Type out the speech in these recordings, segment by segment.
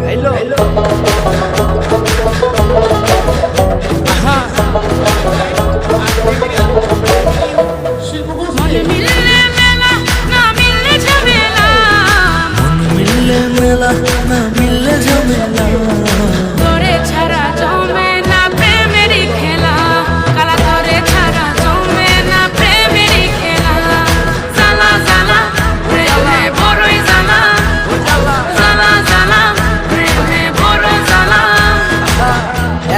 Hello মনে মিললে মেলা না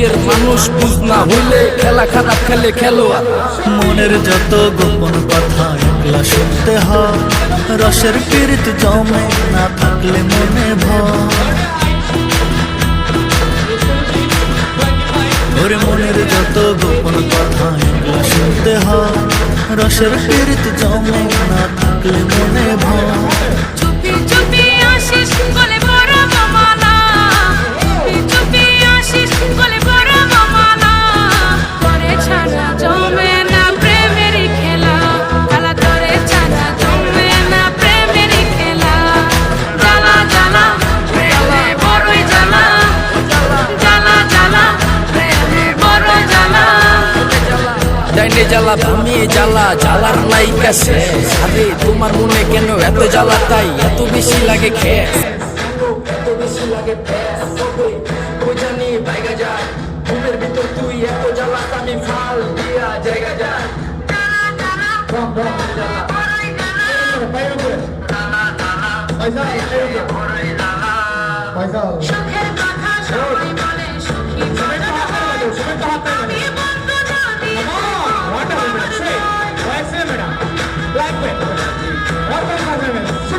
বুঝের মানুষ বুঝ না হইলে খেলা খারাপ খেলে খেলোয়াড়। মনের যত গোপন কথা একলা শুনতে হয়, রসের পীড়িত জমে না থাকলে মনে ভয়। মনের যত গোপন কথা একলা শুনতে হয়, রসের পীড়িত জমে না থাকলে মনে ভয়। জ্বালা ভামিয়ে জ্বালা জ্বালার নাইকা শেষ আরে তোমার মনে কেন এত জ্বালা তাই? এত বেশি লাগে খেস। এত বেশি লাগে জানি ভাইগা যায়। ঘুমের ভিতর তুই এত জ্বালা আমি ফাল দিয়া জায়গা যায়। সুখের কথা